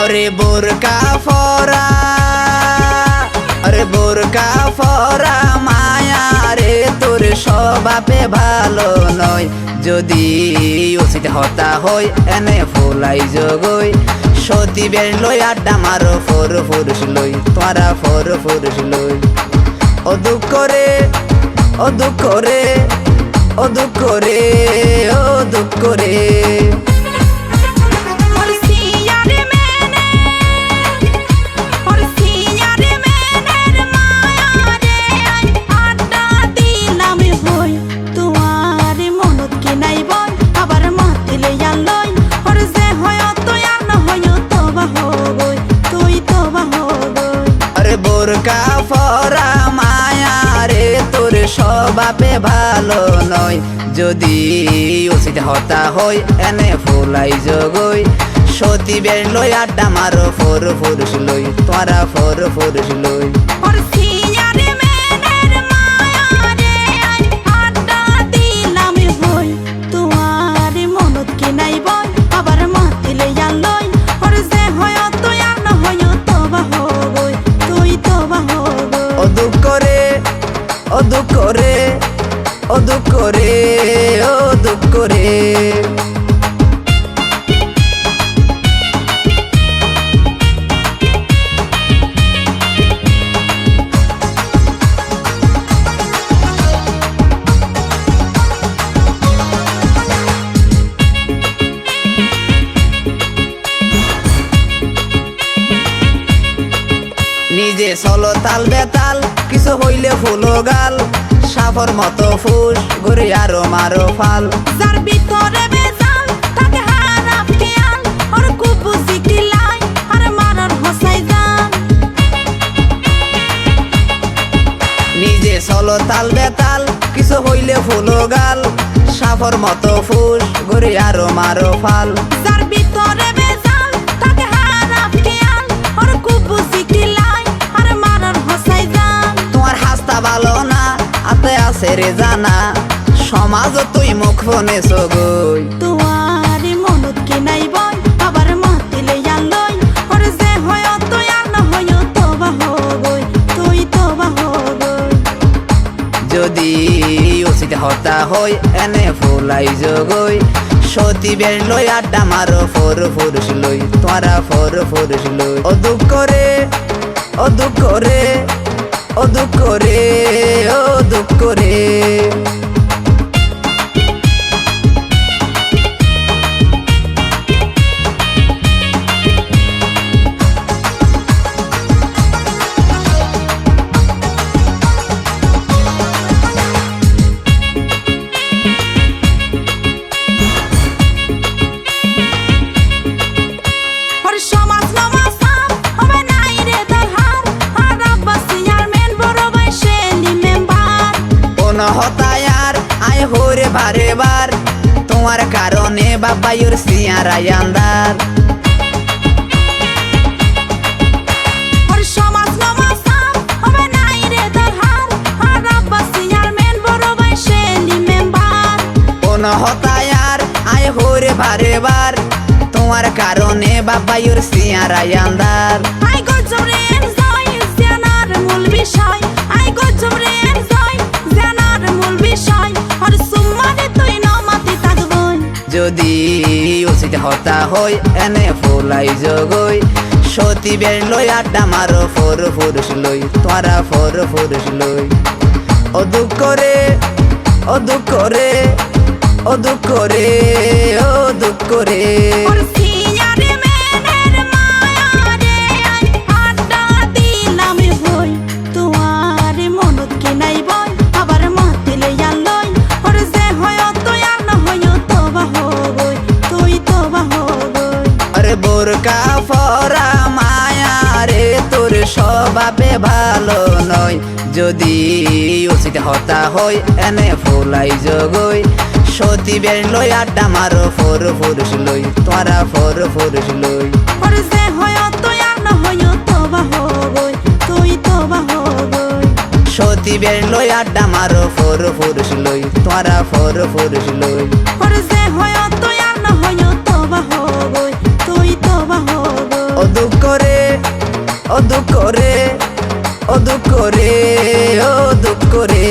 আরে বোরকা ফরা আরে বোরকা ফরা তোর স্বভাবে ভালো নয়। যদি উচিত হতা হই, এনে ফুলাই জগই। সতী বের লই আড্ডা মারো, ফোর ফুরুষ লই তোরা ফোর ফুরুষ লই। ও দুঃখ রে, ও দুঃখ রে, ও দুঃখ রে, ও দুঃখ রে। স্বভাবে ভালো নয়। যদি উচিত হতা হয় এনে ফুলাই জগই। সতী বের লই আড্ডা মারো, ফোর ফুরুষ লই, তোরা ফোর ফুরুষ লই। দুঃখ রে ও দুঃখ রে। নিজে চলো তাল বেতাল কিছু হইলে ফুলো গাল। সাফর মতো ফুস ঘুরে আরও মারো ফাল। যার ভিতরে বেজাল তাকে হারাপ খেয়াল ওর কিলাই আর মারার হসাই যান নিজে চলো তাল বেতাল কিছু হইলে ফুলো গাল। সাফর মতো ফুল ঘুরে আরও মারো ফাল। আছে রে জানা সমাজ তুই মুখ ফোনে সগই। তোমার মনত কি নাই বই আবার মাতিলে আলই ওর যে হয় তুই আর না হয় তবা হই তুই তবা হই যদি উচিত হতা হয় এনে ফুলাই জগই। সতী বের লই আড্ডা মারো ফোর ফুরুষ লই তোরা ফোর ফুরুষ লই। ও দুঃখ রে ও দুঃখ রে ও দুঃখ রে ও দুঃখ রে কোন হতায়ার আয় হরে বারে বার। তোমার কারণে বাবা ইউর সিয়ারাই আন্দার আয় হরে বারে বার। তোমার কারণে বাবা সিয়ারাই আন্দার উচিত হতা হৈ এনে ফুলাই জগই। সতী বের লই, আড্ডা মারো, ফোর ফুরুষ লই তোরা ফোর ফুরুষ লই। ও দুঃখ রে, ও দুঃখ রে, ও রে ফরা মায়া রে তোর স্বভাবে ভালো নয়। যদি উচিত হতা হয় এনে ফুলাই জগই। সতী সতী বের লই আড্ডা মারো ফোর ফুরুষ লই তোরা ফোর ফুরুষ লই। ওর হয় তুই হয় তবা হবই তুই তবা হবই। সতী বের লই আড্ডা মারো ফোর ফুরুষ লই তোরা ফোর ফুরুষ লই। হয় হবই করে অদু করে অদু করে অদু ও দুঃখ রে ও দুঃখ রে